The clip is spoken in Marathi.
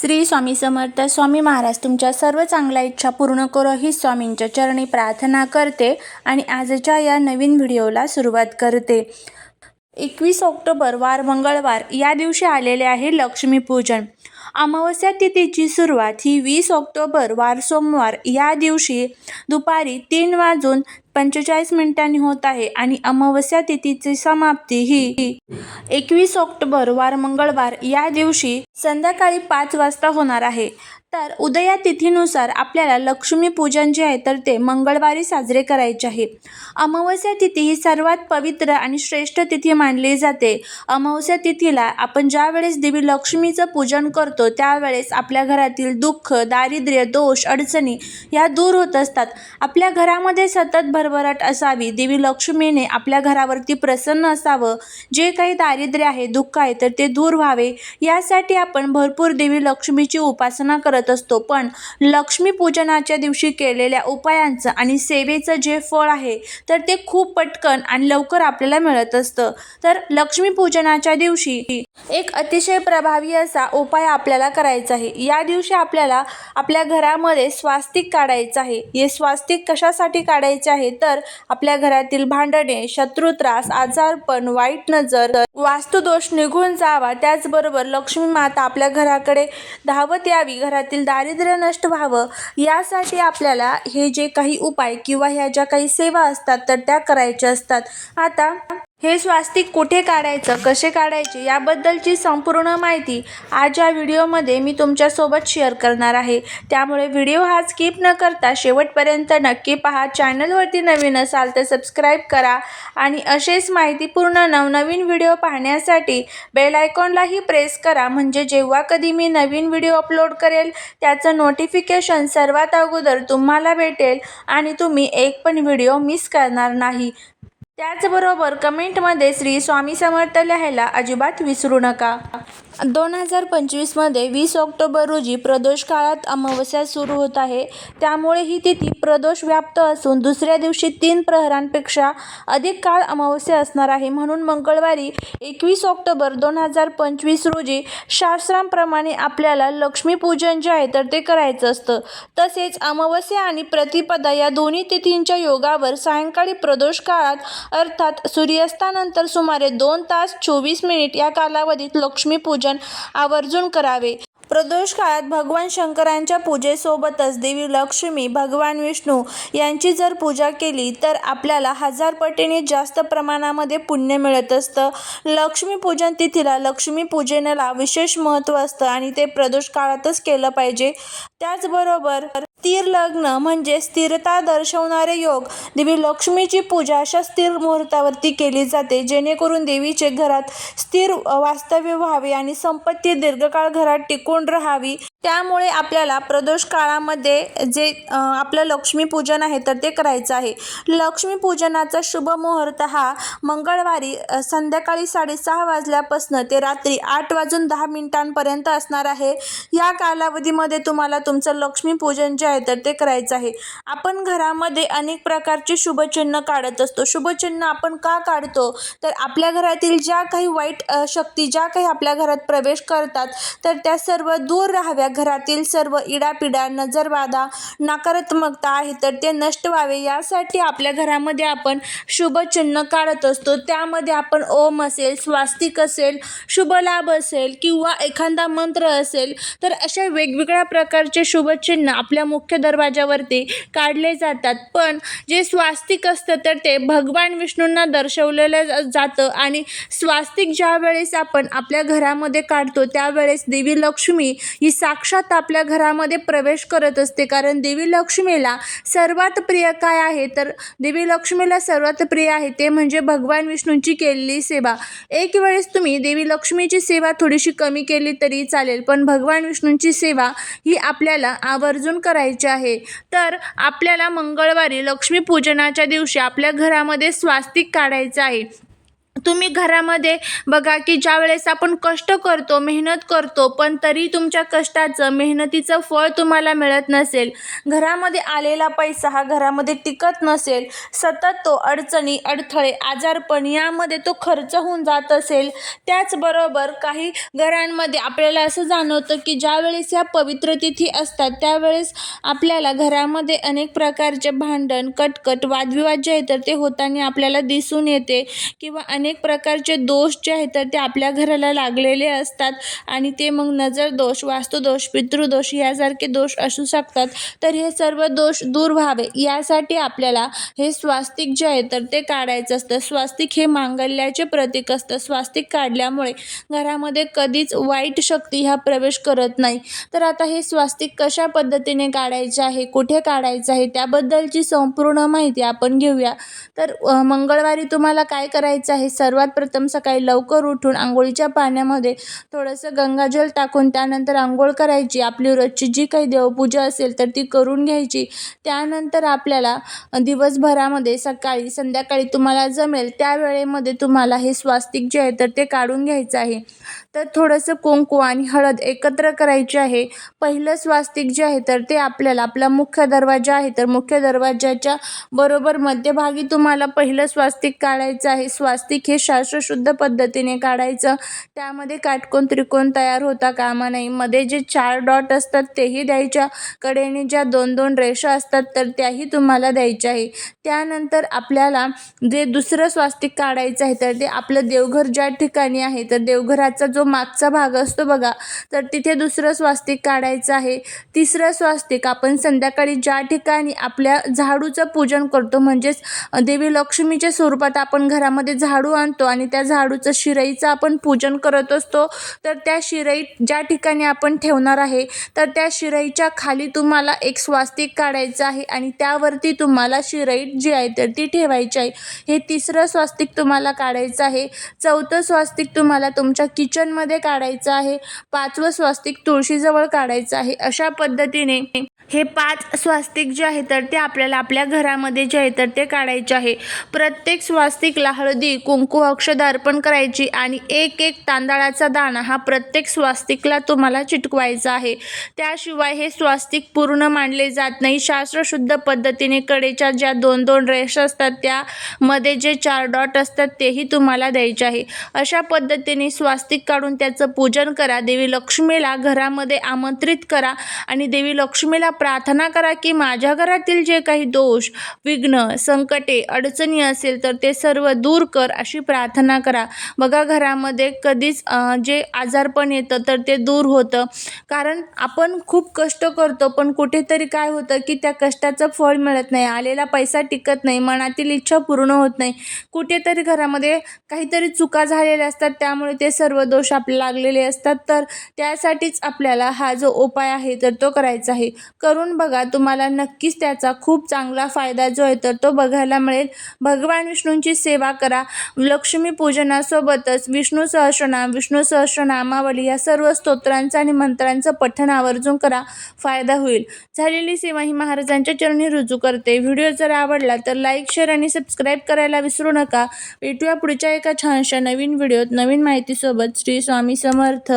श्री स्वामी समर्थ स्वामी महाराज तुमच्या सर्व चांगल्या इच्छा पूर्ण करो ही स्वामींच्या चरणी प्रार्थना करते आणि आजच्या या नवीन व्हिडिओला सुरुवात करते. एकवीस ऑक्टोबर वार मंगळवार या दिवशी आलेले आहे लक्ष्मीपूजन अमावस्या तिथीची सुरुवात ही वीस ऑक्टोबर वार सोमवार या दिवशी दुपारी तीन वाजून पंचेचाळीस मिनिटांनी होत आहे आणि अमावस्या तिथीची समाप्ती ही एकवीस ऑक्टोबर वार मंगळवार या दिवशी संध्याकाळी पाच वाजता होणार आहे. तर उदया तिथीनुसार आपल्याला लक्ष्मीपूजन जे आहे तर ते मंगळवारी साजरे करायचे आहे. अमावस्या तिथी ही सर्वात पवित्र आणि श्रेष्ठ तिथी मानली जाते. अमावस्या तिथीला आपण ज्यावेळेस देवी लक्ष्मीचं पूजन करतो त्यावेळेस आपल्या घरातील दुःख दारिद्र्य दोष अडचणी या दूर होत असतात. आपल्या घरामध्ये सतत भरभराट असावी देवी लक्ष्मीने आपल्या घरावरती प्रसन्न असावं. जे काही दारिद्र्य आहे दुःख आहे तर ते दूर व्हावे. यासाठी आपण भरपूर देवी लक्ष्मीची उपासना करत असतो. पण लक्ष्मी पूजनाच्या दिवशी केलेल्या उपायांचं आणि सेवेचं जे फळ आहे तर ते खूप पटकन आणि लवकर आपल्याला मिळत असतं. तर लक्ष्मी पूजनाच्या दिवशी एक अतिशय प्रभावी असा उपाय आपल्याला करायचा आहे. या दिवशी आपल्याला आपल्या घरामध्ये स्वास्तिक काढायचं आहे. हे स्वास्तिक कशासाठी काढायचे आहे? तर आपल्या घरातील भांडणे शत्रुत्रास आजारपण वाईट नजर वास्तुदोष निघून जावा. त्याचबरोबर लक्ष्मी माता आपल्या घराकडे धावत यावी. घरातील दारिद्र्य नष्ट व्हावं यासाठी आपल्याला हे जे काही उपाय किंवा ह्या ज्या काही सेवा असतात तर त्या करायच्या असतात. आता हे स्वास्तिक कुठे काढायचं कसे काढायचे याबद्दलची संपूर्ण माहिती आज या व्हिडिओमध्ये मी तुमच्यासोबत शेअर करणार आहे. त्यामुळे व्हिडिओ हा स्किप न करता शेवटपर्यंत नक्की पहा. चॅनलवरती नवीन असाल तर सबस्क्राईब करा आणि असेच माहितीपूर्ण नवनवीन व्हिडिओ पाहण्यासाठी बेल आयकॉनलाही प्रेस करा. म्हणजे जेव्हा कधी मी नवीन व्हिडिओ अपलोड करेल त्याचं नोटिफिकेशन सर्वात अगोदर तुम्हाला भेटेल आणि तुम्ही एक पण व्हिडिओ मिस करणार नाही. त्याचबरोबर कमेंटमध्ये श्री स्वामी समर्थ लिहायला अजिबात विसरू नका. दोन हजार पंचवीसमध्ये वीस ऑक्टोबर रोजी प्रदोष काळात अमावस्या सुरू होत आहे. त्यामुळे ही तिथी प्रदोष व्याप्त असून दुसऱ्या दिवशी तीन प्रहरांपेक्षा अधिक काळ अमावस्या असणार आहे. म्हणून मंगळवारी एकवीस ऑक्टोबर दोन हजार पंचवीस रोजी शास्त्रांप्रमाणे आपल्याला लक्ष्मीपूजन जे आहे तर ते करायचं असतं. तसेच अमावस्या आणि प्रतिपदा या दोन्ही तिथींच्या योगावर सायंकाळी प्रदोष काळात अर्थात सूर्यास्तानंतर सुमारे दोन तास चोवीस मिनिट या कालावधीत लक्ष्मीपूजन आवर्जून करावे. प्रदोष काळात भगवान शंकरांच्या पूजेसोबतच देवी लक्ष्मी भगवान विष्णू यांची जर पूजा केली तर आपल्याला हजार पटीने जास्त प्रमाणामध्ये पुण्य मिळत असतं. लक्ष्मीपूजन तिथीला लक्ष्मीपूजनाला विशेष महत्त्व असतं आणि ते प्रदोष काळातच केलं पाहिजे. त्याचबरोबर स्थिर लग्न म्हणजे स्थिरता दर्शवणारे योग. देवी लक्ष्मीची पूजा अशा स्थिर मुहूर्तावरती केली जाते जेणेकरून देवीचे घरात स्थिर वास्तव्य व्हावे आणि संपत्ती दीर्घकाळ घरात टिकून राहावी. त्यामुळे आपल्याला प्रदोष काळामध्ये जे आपलं लक्ष्मीपूजन आहे तर ते करायचं आहे. लक्ष्मीपूजनाचा शुभ मुहूर्त हा मंगळवारी संध्याकाळी साडेसहा वाजल्यापासून ते रात्री आठ वाजून दहा मिनिटांपर्यंत असणार आहे. या कालावधीमध्ये तुम्हाला तुमचं लक्ष्मीपूजन जे आहे तर ते करायचं आहे. आपण घरामध्ये अनेक प्रकारचे शुभचिन्ह काढत असतो. शुभचिन्ह आपण का काढतो? तर आपल्या घरातील ज्या काही वाईट शक्ती ज्या काही आपल्या घरात प्रवेश करतात तर त्या सर्व दूर राहाव्या घरातील सर्व इडापिडा नजरबाधा नकारात्मकता आहे तर ते नष्ट व्हावे. यासाठी आपल्या घरामध्ये आपण शुभचिन्ह काढत असतो. त्यामध्ये आपण ओम असेल स्वास्तिक असेल शुभलाभ असेल किंवा एखादा मंत्र असेल तर अशा वेगवेगळ्या प्रकारचे शुभचिन्ह आपल्या मुख्य दरवाजावरती काढले जातात. पण जे स्वास्तिक असतं तर ते भगवान विष्णूंना दर्शवलेलं जातं आणि स्वास्तिक ज्या वेळेस आपण आपल्या घरामध्ये काढतो त्यावेळेस देवी लक्ष्मी ही साक्षात आपल्या घरामध्ये प्रवेश करत असते. कारण देवी लक्ष्मीला सर्वात प्रिय काय आहे? तर देवी लक्ष्मीला सर्वात प्रिय आहे ते म्हणजे भगवान विष्णूंची केलेली सेवा. एक वेळेस तुम्ही देवी लक्ष्मीची सेवा थोडीशी कमी केली तरी चालेल पण भगवान विष्णूंची सेवा ही आपल्याला आवर्जून करायची आहे. तर आपल्याला मंगळवारी लक्ष्मीपूजनाच्या दिवशी आपल्या घरामध्ये स्वास्तिक काढायचं आहे. तुम्ही घरामध्ये बघा की ज्यावेळेस आपण कष्ट करतो मेहनत करतो पण तरी तुमच्या कष्टाचं मेहनतीचं फळ तुम्हाला मिळत नसेल. घरामध्ये आलेला पैसा हा घरामध्ये टिकत नसेल. सतत तो अडचणी अडथळे आजारपण यामध्ये तो खर्च होऊन जात असेल. त्याचबरोबर काही घरांमध्ये आपल्याला असं जाणवतं की ज्यावेळेस या पवित्र तिथी असतात त्यावेळेस आपल्याला घरामध्ये अनेक प्रकारचे भांडण कटकट वादविवाद जे आहेत तर ते होताना आपल्याला दिसून येते किंवा अनेक अनेक प्रकारचे दोष जे आहेत तर ते आपल्या घराला लागलेले असतात. आणि ते मग नजर दोष वास्तुदोष पितृदोष यासारखे दोष असू शकतात. तर हे सर्व दोष दूर व्हावे. यासाठी आपल्याला हे स्वास्तिक जे आहे तर ते काढायचं असतं. स्वास्तिक हे मांगल्याचे प्रतीक असतं. स्वास्तिक काढल्यामुळे घरामध्ये कधीच वाईट शक्ती ह्या प्रवेश करत नाही. तर आता हे स्वास्तिक कशा पद्धतीने काढायचे आहे कुठे काढायचं आहे त्याबद्दलची संपूर्ण माहिती आपण घेऊया. तर मंगळवारी तुम्हाला काय करायचं आहे? सर्वात प्रथम सकाळी लवकर उठून आंघोळीच्या पाण्यामध्ये थोडंसं गंगाजल टाकून त्यानंतर आंघोळ करायची. आपली रोजची जी काही देवपूजा असेल तर ती करून घ्यायची. त्यानंतर आपल्याला दिवसभरामध्ये सकाळी संध्याकाळी तुम्हाला जमेल त्या वेळेमध्ये तुम्हाला हे स्वास्तिक जे आहे तर ते काढून घ्यायचं आहे. तर थोडंसं कुंकू आणि हळद एकत्र करायचे आहे. पहिलं स्वास्तिक जे आहे तर ते आपल्याला आपला मुख्य दरवाजा आहे तर मुख्य दरवाजाच्या बरोबर मध्यभागी तुम्हाला पहिलं स्वास्तिक काढायचं आहे. स्वास्तिक हे शास्त्रशुद्ध पद्धतीने काढायचं. त्यामध्ये काटकोन त्रिकोण तयार होता कामा नाही मध्ये जे चार डॉट असतात तेही द्यायच्या कडेने ज्या दोन दोन रेषा असतात तर त्याही तुम्हाला द्यायच्या आहे. त्यानंतर आपल्याला जे दुसरं स्वास्तिक काढायचं आहे तर ते आपलं देवघर ज्या ठिकाणी आहे तर देवघराचा जो मागचा भाग असतो बघा तर तिथे दुसरं स्वास्तिक काढायचं आहे. तिसरं स्वास्तिक आपण संध्याकाळी ज्या ठिकाणी आपल्या झाडूचं पूजन करतो म्हणजेच देवी लक्ष्मीच्या स्वरूपात आपण घरामध्ये झाडू आणतो आणि त्या झाडूचं शिराईचं आपण पूजन करत असतो तर त्या शिराई ज्या ठिकाणी आपण ठेवणार आहे तर त्या शिराईच्या खाली तुम्हाला एक स्वास्तिक काढायचं आहे आणि त्यावरती तुम्हाला शिराई जी आहे तर ती ठेवायची आहे. हे तिसरं स्वास्तिक तुम्हाला काढायचं आहे. चौथं स्वास्तिक तुम्हाला तुमच्या किचनमध्ये काढायचं आहे. पाचवं स्वास्तिक तुळशीजवळ काढायचं आहे. अशा पद्धतीने हे पाच स्वास्तिक जे आहे तर ते आपल्याला आपल्या घरामध्ये जे आहे तर ते काढायचे आहे. प्रत्येक स्वास्तिकला हळदी कुंकू अक्षदा अर्पण करायची आणि एक एक तांदळाचा दाणा हा प्रत्येक स्वास्तिकला तुम्हाला चिटकवायचा आहे. त्याशिवाय हे स्वास्तिक पूर्ण मांडले जात नाही. शास्त्रशुद्ध पद्धतीने कडेच्या ज्या दोन दोन रेष असतात त्यामध्ये जे चार डॉट असतात तेही तुम्हाला द्यायचे आहे. अशा पद्धतीने स्वास्तिक काढून त्याचं पूजन करा. देवी लक्ष्मीला घरामध्ये आमंत्रित करा आणि देवी लक्ष्मीला प्रार्थना करा की माझ्या घरातील जे काही दोष विघ्न संकटे अडचणी असेल तर ते सर्व दूर कर अशी प्रार्थना करा. बघा घरामध्ये कधीच जे आजारपण येतं तर ते दूर होतं. कारण आपण खूप कष्ट करतो पण कुठेतरी काय होतं की त्या कष्टाचं फळ मिळत नाही आलेला पैसा टिकत नाही मनातील इच्छा पूर्ण होत नाही. कुठेतरी घरामध्ये काहीतरी चुका झालेल्या असतात त्यामुळे ते सर्व दोष आपल्याला लागलेले असतात. तर त्यासाठीच आपल्याला हा जो उपाय आहे तर तो करायचा आहे. करून बघा तुम्हाला नक्कीच त्याचा खूप चांगला फायदा जो आहे तर तो बघायला मिळेल. भगवान विष्णूंची सेवा करा. लक्ष्मी पूजनासोबतच विष्णू सहस्रनाम विष्णू सहस्रनामावली या सर्व स्तोत्रांचं आणि मंत्रांचं पठण आवर्जून करा. फायदा होईल. झालेली सेवा ही महाराजांच्या चरणी रुजू करते. व्हिडिओ जर आवडला तर लाईक शेअर आणि सबस्क्राईब करायला विसरू नका. भेटूया पुढच्या एका छानशा नवीन व्हिडिओत. नवीन माहितीसोबत श्री स्वामी समर्थ.